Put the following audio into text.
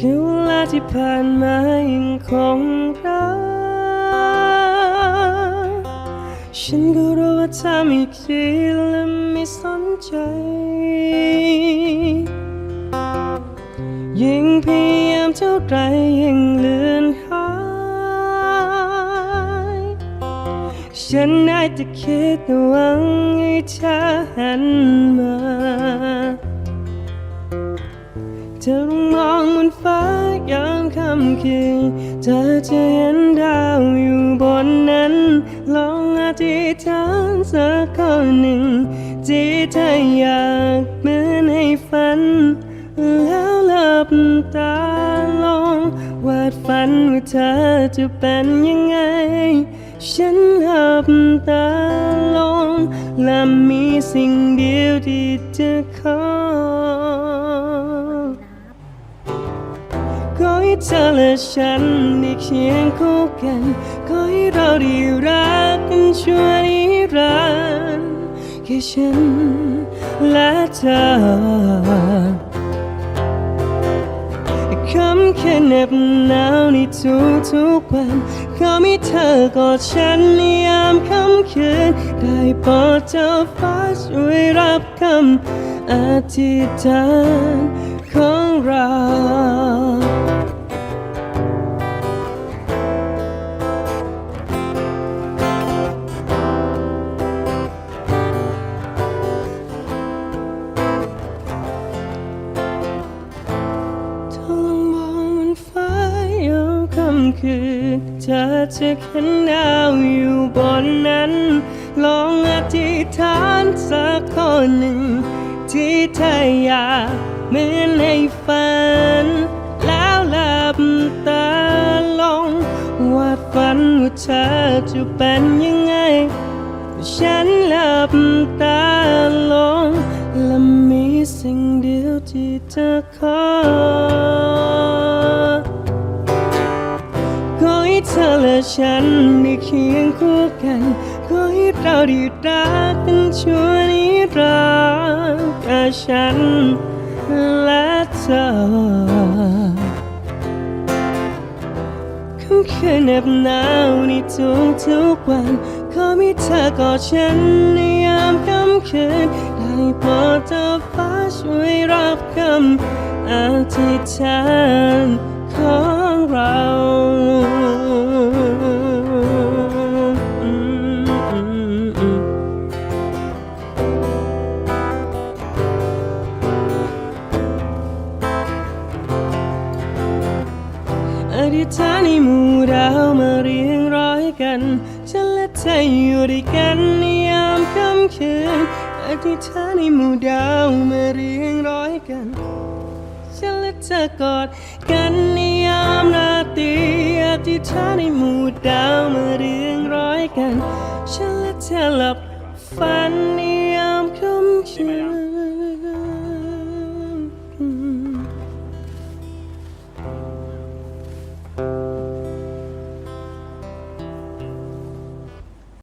เวลาที่ผ่านมายังคงรักฉันก็รู้ว่าเธอไม่คิดและไม่สนใจ ยิ่งพยายามเท่าไรยิ่งเลือนหายฉันได้แต่คิดหวังให้เธอหันมา เธอลองมองบนฟ้ายามค่ำคืนเธอจะเห็นดาวอยู่บนนั้น ลองอธิษฐานสักข้อหนึ่ง ที่เธออยากเหมือนให้ฝัน แล้วหลับตาลองวาดฝันว่าเธอจะเป็นยังไง ฉันหลับตาลงและมีสิ่งเดียวที่จะขอ ให้เธอและฉันได้เคียงคู่กัน ขอให้เราได้รักกันชั่วนิรันดร์แค่ฉันและเธอคำแค่เน็บหนาวในทุกทุกวันขอให้เธอกอดฉันในยามค่ำคืน ได้โปรดเจ้าฟ้าช่วยรับคำอธิษฐานของเรา คืน เธอจะเห็นดาวอยู่บนนั้น ลองอธิษฐานสักข้อหนึ่ง ที่เธออยากเหมือนในฝัน แล้วหลับตาลงวาดฝันว่าเธอจะเป็นยังไง ฉันหลับตาลงและมีสิ่งเดียวที่จะขอขอ เธอและฉันได้เคียงคู่กันขอให้เราได้รักกันชั่วนิรันดร์แค่ฉันและเธอคำคืนเหน็บหนาวในทุกทุกวันขอมีเธอกอดฉันในยามค่ำคืนได้โปรดเธอฟ้าช่วยรับคำอธิษฐานขอ อธิษฐานให้หมู่ดาวมาเรียงร้อยกัน ฉันและเธออยู่ด้วยกันในยามค่ำคืนอธิษฐานให้หมู่ดาวมาเรียงร้อยกัน ฉันและเธอกอดกันในยามราตรีอธิษฐานให้หมู่ดาวมาเรียงร้อยกัน ฉันและเธอหลับฝันในยามค่ำคืน